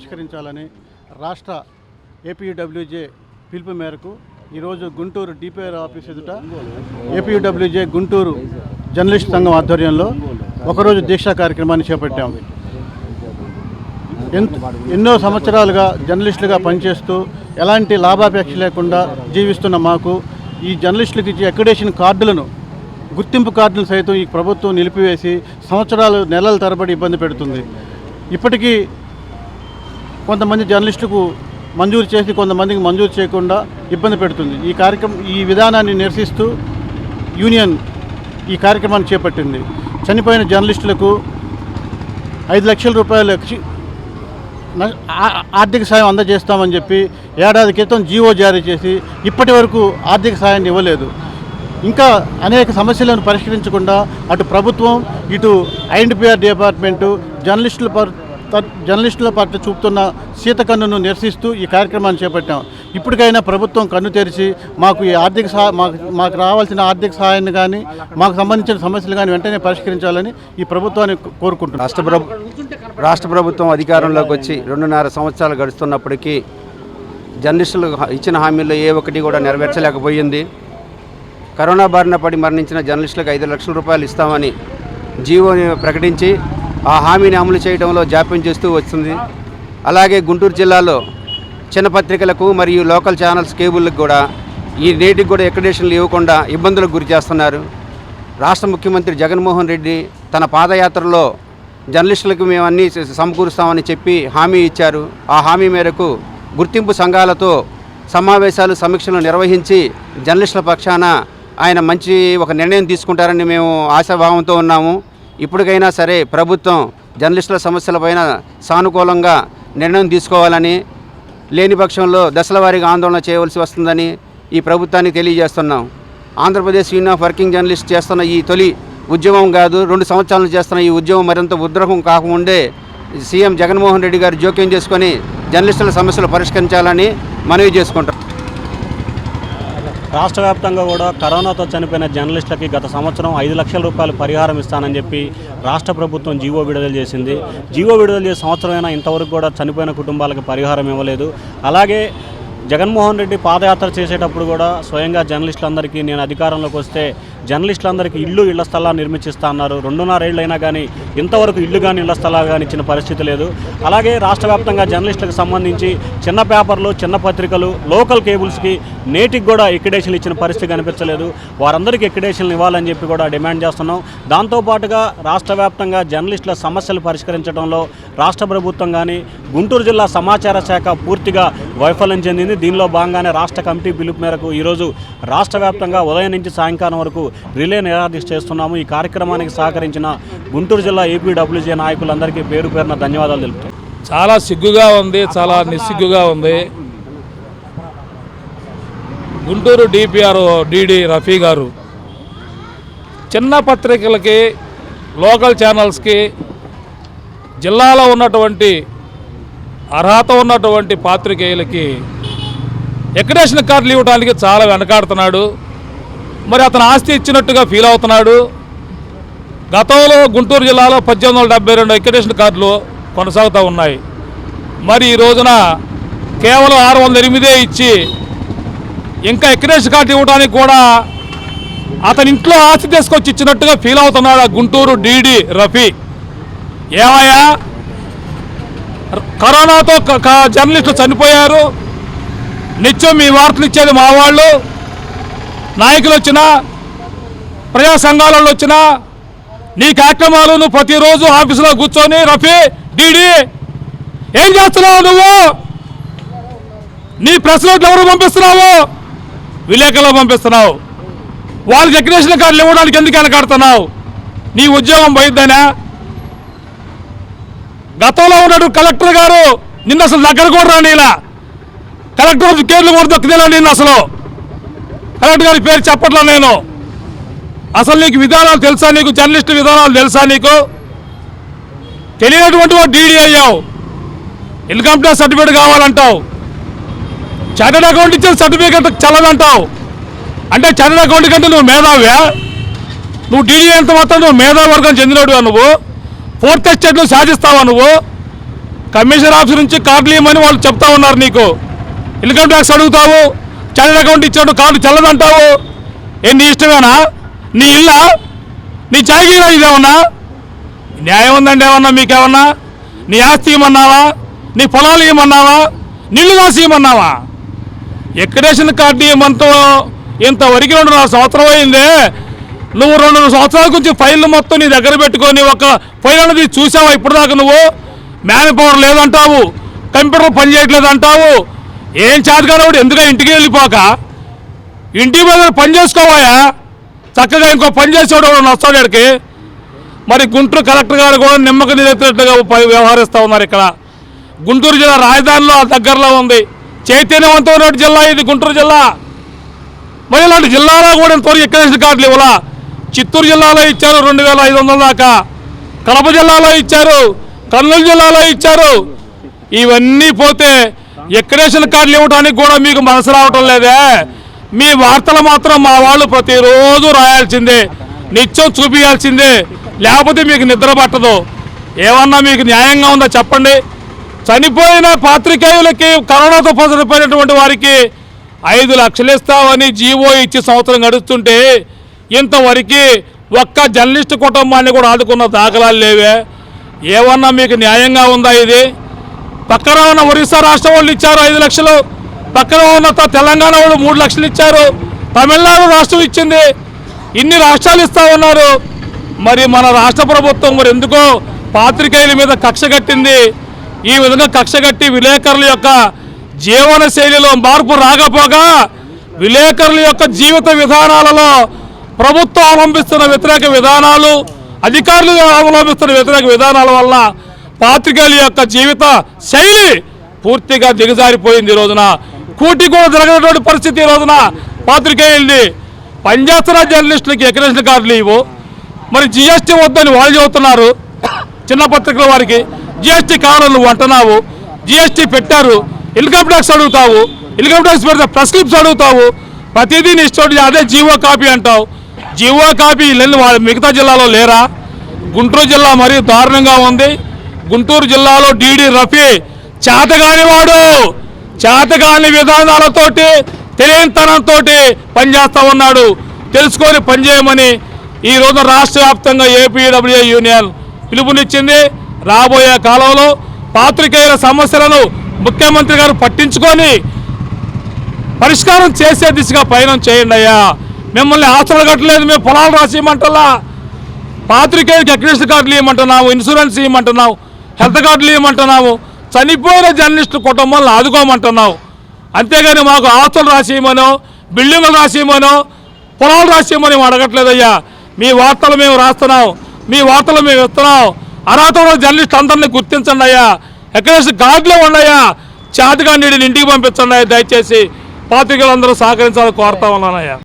పరిష్కరించాలని రాష్ట్ర ఏపీడబ్ల్యూజే పిలుపు మేరకు ఈరోజు గుంటూరు డిపిఆర్ ఆఫీస్ ఎదుట ఏపీడబ్ల్యూజే గుంటూరు జర్నలిస్ట్ సంఘం ఆధ్వర్యంలో ఒకరోజు దీక్షా కార్యక్రమాన్ని చేపట్టాము ఎంత ఎన్నో సంవత్సరాలుగా జర్నలిస్టులుగా పనిచేస్తూ ఎలాంటి లాభాపేక్ష లేకుండా జీవిస్తున్న మాకు ఈ జర్నలిస్టులకు ఇచ్చే అక్రిడేషన్ కార్డులను గుర్తింపు కార్డులను సైతం ఈ ప్రభుత్వం నిలిపివేసి సంవత్సరాలు నెలల తరబడి ఇబ్బంది పెడుతుంది. ఇప్పటికీ కొంతమంది జర్నలిస్టులకు మంజూరు చేసి కొంతమందికి మంజూరు చేయకుండా ఇబ్బంది పెడుతుంది. ఈ కార్యక్రమం ఈ విధానాన్ని నిరసిస్తూ యూనియన్ ఈ కార్యక్రమాన్ని చేపట్టింది. చనిపోయిన జర్నలిస్టులకు ఐదు లక్షల రూపాయలు ఆర్థిక సాయం అందజేస్తామని చెప్పి ఏడాది క్రితం జీవో జారీ చేసి ఇప్పటి వరకు ఆర్థిక సాయాన్ని ఇవ్వలేదు. ఇంకా అనేక సమస్యలను పరిష్కరించకుండా అటు ప్రభుత్వం ఇటు ఐఎన్డిపిఆర్ డిపార్ట్మెంటు జర్నలిస్టుల పర్ జర్నలిస్టుల పట్ల చూపుతున్న సీత కన్నును నిరసిస్తూ ఈ కార్యక్రమాన్ని చేపట్టాం. ఇప్పటికైనా ప్రభుత్వం కన్ను తెరిచి మాకు ఈ ఆర్థిక మాకు మాకు రావాల్సిన ఆర్థిక సహాయాన్ని కానీ మాకు సంబంధించిన సమస్యలు కానీ వెంటనే పరిష్కరించాలని ఈ ప్రభుత్వాన్ని కోరుకుంటున్నాం. రాష్ట్ర ప్రభు రాష్ట్ర ప్రభుత్వం అధికారంలోకి వచ్చి రెండున్నర సంవత్సరాలు గడుస్తున్నప్పటికీ జర్నలిస్టులు ఇచ్చిన హామీల్లో ఏ ఒక్కటి కూడా నెరవేర్చలేకపోయింది. కరోనా బారిన పడి మరణించిన జర్నలిస్టులకు ఐదు లక్షల రూపాయలు ఇస్తామని జీవోని ప్రకటించి ఆ హామీని అమలు చేయడంలో జాప్యం చేస్తూ వస్తుంది. అలాగే గుంటూరు జిల్లాలో చిన్న పత్రికలకు మరియు లోకల్ ఛానల్స్ కేబుల్కి కూడా ఈ నేటికి కూడా ఎక్కడేషన్లు ఇవ్వకుండా ఇబ్బందులకు గురి చేస్తున్నారు. రాష్ట్ర ముఖ్యమంత్రి జగన్మోహన్ రెడ్డి తన పాదయాత్రలో జర్నలిస్టులకు మేము అన్నీ సమకూరుస్తామని చెప్పి హామీ ఇచ్చారు. ఆ హామీ మేరకు గుర్తింపు సంఘాలతో సమావేశాలు సమీక్షలు నిర్వహించి జర్నలిస్టుల పక్షాన ఆయన మంచి ఒక నిర్ణయం తీసుకుంటారని మేము ఆశాభావంతో ఉన్నాము. ఇప్పటికైనా సరే ప్రభుత్వం జర్నలిస్టుల సమస్యలపైన సానుకూలంగా నిర్ణయం తీసుకోవాలని లేని పక్షంలో దశలవారీగా ఆందోళన చేయవలసి వస్తుందని ఈ ప్రభుత్వానికి తెలియజేస్తున్నాం. Andhra Pradesh union of working journalist చేస్తున్న ఈ తొలి ఉద్యమం కాదు రెండు సంవత్సరాలు చేస్తున్న ఈ ఉద్యమం మరింత ఉద్రహం కాకముందే సీఎం జగన్మోహన్ రెడ్డి గారు జోక్యం చేసుకొని జర్నలిస్టుల సమస్యలు పరిష్కరించాలని మనవి చేసుకుంటాం రాష్ట్ర వ్యాప్తంగా కూడా కరోనాతో చనిపోయిన జర్నలిస్టులకి గత సంవత్సరం ఐదు లక్షల రూపాయలు పరిహారం ఇస్తానని చెప్పి రాష్ట్ర ప్రభుత్వం జీవో విడుదల చేసింది. జీవో విడుదల చేసే సంవత్సరమైనా ఇంతవరకు కూడా చనిపోయిన కుటుంబాలకు పరిహారం ఇవ్వలేదు. అలాగే జగన్మోహన్ రెడ్డి పాదయాత్ర చేసేటప్పుడు కూడా స్వయంగా జర్నలిస్టులందరికీ నేను అధికారంలోకి వస్తే జర్నలిస్టులందరికీ ఇల్లు ఇళ్ళ స్థలాలు నిర్మించిస్తా అన్నారు. రెండున్నరేళ్ళు అయినా కానీ ఇంతవరకు ఇల్లు కానీ ఇళ్ళ స్థలాలు కానీ ఇచ్చిన పరిస్థితి లేదు. అలాగే రాష్ట్ర వ్యాప్తంగా జర్నలిస్టులకు సంబంధించి చిన్న పేపర్లు చిన్న పత్రికలు లోకల్ కేబుల్స్కి నేటికి కూడా ఎక్విడేషన్లు ఇచ్చిన పరిస్థితి కనిపించలేదు. వారందరికీ ఎక్విడేషన్లు ఇవ్వాలని చెప్పి కూడా డిమాండ్ చేస్తున్నాం. దాంతోపాటుగా రాష్ట్ర వ్యాప్తంగా జర్నలిస్టుల సమస్యలు పరిష్కరించడంలో రాష్ట్ర ప్రభుత్వం కానీ గుంటూరు జిల్లా సమాచార శాఖ పూర్తిగా వైఫల్యం చెందింది. దీనిలో భాగంగానే రాష్ట్ర కమిటీ పిలుపు మేరకు ఈరోజు రాష్ట్ర వ్యాప్తంగా ఉదయం నుంచి సాయంకాలం వరకు రిలే నిరాదీక్ష చేస్తున్నాము. ఈ కార్యక్రమానికి సహకరించిన గుంటూరు జిల్లా ఏపీడబ్ల్యూజే నాయకులందరికీ పేరు పేరున ధన్యవాదాలు తెలుపుతాం చాలా సిగ్గుగా ఉంది చాలా నిస్సిగ్గుగా ఉంది. గుంటూరు డిపిఆర్ డిడి రఫీ గారు. చిన్న పత్రికలకి లోకల్ ఛానల్స్కి జిల్లాలో ఉన్నటువంటి అర్హత ఉన్నటువంటి పాత్రికేయులకి ఎక్కడేషన్ కార్డులు ఇవ్వడానికి చాలా వెనకాడుతున్నాడు. మరి అతను ఆస్తి ఇచ్చినట్టుగా ఫీల్ అవుతున్నాడు. గతంలో గుంటూరు జిల్లాలో పద్దెనిమిది వందల డెబ్బై రెండు ఎక్కడేషన్ కార్డులు కొనసాగుతూ ఉన్నాయి. మరి ఈ రోజున కేవలం ఆరు వందల ఎనిమిదే ఇచ్చి ఇంకా ఎక్కడేషన్ కార్డు ఇవ్వడానికి కూడా అతని ఇంట్లో ఆస్తి తీసుకొచ్చి ఇచ్చినట్టుగా ఫీల్ అవుతున్నాడు ఆ గుంటూరు డీడీ రఫీ. ఏమయ్యా? కరోనాతో జర్నలిస్టులు చనిపోయారు. నిత్యం మీ వార్తలు ఇచ్చేది మా వాళ్ళు. నాయకులు వచ్చినా ప్రజా సంఘాలలో వచ్చినా నీ కార్యక్రమాలు నువ్వు ప్రతిరోజు ఆఫీసులో కూర్చొని రఫీ డీడీ ఏం చేస్తున్నావు నువ్వు? నీ ప్రెస్ నోట్లు ఎవరు పంపిస్తున్నావు? విలేకరులు పంపిస్తున్నావు. వాళ్ళకి డెకరేషన్ కార్డులు ఇవ్వడానికి ఎందుకు వెనకాడుతున్నావు? నీ ఉద్యోగం పోయిద్దనా? గతంలో ఉన్నాడు కలెక్టర్ గారు నిన్న అసలు దగ్గర కూడా రానిలా. కలెక్టర్ కేర్లు కూడా దొక్కుదేలా నిన్న అసలు. కలెక్టర్ గారి పేరు చెప్పట్లా నేను. అసలు నీకు విధానాలు తెలుసా నీకు? జర్నలిస్ట్ విధానాలు తెలుసా నీకు? తెలియనటువంటి వాడు డీడీ అయ్యావు. ఇన్కమ్ ట్యాక్స్ సర్టిఫికేట్ కావాలంటావు. చార్టెడ్ అకౌంట్ ఇచ్చిన సర్టిఫికేట్ చల్లదంటావు. అంటే చార్టెడ్ అకౌంట్ కంటే నువ్వు మేధావ్యా నువ్వు డీడీ ఎంత మాత్రం నువ్వు మేధావర్గం చెందినోడువా నువ్వు? ఫోర్త్ ఎస్టేట్ నువ్వు సాధిస్తావా నువ్వు? కమిషనర్ ఆఫీస్ నుంచి కార్డులు ఇవ్వమని వాళ్ళు చెప్తా ఉన్నారు నీకు. ఇన్కమ్ ట్యాక్స్ అడుగుతావు. చార్టెడ్ అకౌంట్ ఇచ్చాడు కార్డు చల్లదంటావు? ఏం నీ ఇష్టమేనా? నీ ఇల్లా? నీ జాగీరా ఇదేమన్నా న్యాయం ఉందండి ఏమన్నా మీకేమన్నా? నీ ఆస్తి ఇవ్వమన్నావా నీ పొలాలు ఇవ్వమన్నావా నీళ్ళు రాసి ఇవ్వమన్నావా ఎక్కడేషన్ కార్డు ఇవ్వమంతో ఇంతవరకు నాలుగు సంవత్సరం అయిందే. నువ్వు రెండు సంవత్సరాల గురించి ఫైల్ మొత్తం నీ దగ్గర పెట్టుకొని ఒక ఫైల్ అనేది చూసావా ఇప్పటిదాకా నువ్వు? Man power లేదంటావు. కంప్యూటర్ పని చేయట్లేదు అంటావు ఏం చేతగానవాడు ఎందుకు ఇంటికి వెళ్ళిపోక? ఇంటి మీద పని చేసుకోవాయా? చక్కగా ఇంకో పని చేసేవాడు ఎవడో వస్తాడు ఇక్కడికి? మరి గుంటూరు కలెక్టర్ గారు కూడా నిమ్మక నిలెత్తినట్టుగా వ్యవహరిస్తూ ఉన్నారు ఇక్కడ. గుంటూరు జిల్లా రాజధానిలో దగ్గరలో ఉంది. చైతన్యవంతమైన జిల్లా ఇది గుంటూరు జిల్లా. మరి ఇలాంటి జిల్లాలో కూడా ఇంతవరకు ఎక్కడేసిన కార్డులు ఇవ్వాలా? చిత్తూరు జిల్లాలో ఇచ్చారు రెండు వేల ఐదు వందల దాకా. కడప జిల్లాలో ఇచ్చారు. కర్నూలు జిల్లాలో ఇచ్చారు. ఇవన్నీ పోతే ఎక్కడేషన్ కార్డులు ఇవ్వడానికి కూడా మీకు మనసు రావటం లేదే. మీ వార్తలు మాత్రం మా వాళ్ళు ప్రతిరోజు రాయాల్సిందే. నిత్యం చూపించాల్సిందే లేకపోతే మీకు నిద్ర పట్టదు. ఏమన్నా మీకు న్యాయంగా ఉందా చెప్పండి. చనిపోయిన పాత్రికేయులకి కరోనాతో చనిపోయినటువంటి వారికి ఐదు లక్షలు ఇస్తామని జీవో ఇచ్చి సంవత్సరం గడుస్తుంటే ఇంతవరకు ఒక్క జర్నలిస్ట్ కుటుంబాన్ని కూడా ఆదుకున్న దాఖలాలు లేవే. ఏమన్నా మీకు న్యాయంగా ఉందా ఇది? పక్కన ఉన్న ఒరిస్సా రాష్ట్రం వాళ్ళు ఇచ్చారు ఐదు లక్షలు. పక్కన ఉన్న తెలంగాణ వాళ్ళు మూడు లక్షలు ఇచ్చారు. తమిళనాడు రాష్ట్రం ఇచ్చింది. ఇన్ని రాష్ట్రాలు ఇస్తా ఉన్నారు. మరి మన రాష్ట్ర ప్రభుత్వం మరి ఎందుకో పాత్రికేయుల మీద కక్ష కట్టింది. ఈ విధంగా కక్ష కట్టి విలేకరుల యొక్క జీవన శైలిలో మార్పు రాకపోగా విలేకరుల యొక్క జీవిత విధానాలలో ప్రభుత్వం అవలంబిస్తున్న వ్యతిరేక విధానాలు అధికారులు అవలంబిస్తున్న వ్యతిరేక విధానాల వల్ల పాత్రికేయుల యొక్క జీవిత శైలి పూర్తిగా దిగజారిపోయింది ఈ రోజున. కూటి కూడా జరగనటువంటి పరిస్థితి ఈ రోజున. పాత్రికేయుల్ని పనిచేస్తున్న జర్నలిస్టులకి ఎకరేషన్ కార్డులు ఇవ్వు. మరి జిఎస్టీ వద్దని వాళ్ళు చెబుతున్నారు. చిన్న పత్రికల వారికి. జిఎస్టీ కావాలని నువ్వు అంటున్నావు. జిఎస్టీ పెట్టారు. ఇన్కమ్ ట్యాక్స్ అడుగుతావు. ఇన్కమ్ ట్యాక్స్ పెడితే ప్రెస్క్రిప్ట్స్ అడుగుతావు. ప్రతిదీ నీ ఇష్టం అదే జీవో కాపీ అంటావు. జీవో కాపీ లేని వాళ్ళ మిగతా జిల్లాలో లేరా? గుంటూరు జిల్లా మరీ దారుణంగా ఉంది. గుంటూరు జిల్లాలో డీడీ రఫీ చేతగానివాడు. చేతగాని విధానాలతోటి తెలియనితనంతో పనిచేస్తా ఉన్నాడు. తెలుసుకొని పనిచేయమని ఈ రోజు రాష్ట్ర వ్యాప్తంగా ఏపీడబ్ల్యూఏ యూనియన్ పిలుపునిచ్చింది. రాబోయే కాలంలో పాత్రికేయుల సమస్యలను ముఖ్యమంత్రి గారు పట్టించుకొని పరిష్కారం చేసే దిశగా పయనం చేయండి అయ్యా. మిమ్మల్ని ఆస్తులు కట్టలేదు మేము పొలాలు రాసి ఇవ్వమంటలా పాత్రికేయులకు అక్రిషన్ కార్డులు ఇవ్వమంటున్నావు ఇన్సూరెన్స్ ఇవ్వమంటున్నావు హెల్త్ కార్డులు ఇవ్వమంటున్నావు. చనిపోయిన జర్నలిస్టు కుటుంబాలను ఆదుకోమంటున్నావు అంతేగాని మాకు ఆస్తులు రాసేయమనో బిల్డింగులు రాసేయమనో పొలాలు రాసేయమని మేము అడగట్లేదయ్యా. మీ వార్తలు మేము రాస్తున్నాం. మీ వార్తలు మేము ఇస్తున్నాం. అర్హత జర్నలిస్ట్ అందరినీ గుర్తించండి అయ్యా. ఎక్కడేసి గాడ్లో ఉన్నాయా చేతగా నీటిని ఇంటికి పంపించండి దయచేసి పాత్రికలందరూ సహకరించాలని కోరుతా ఉన్నానయ్యా.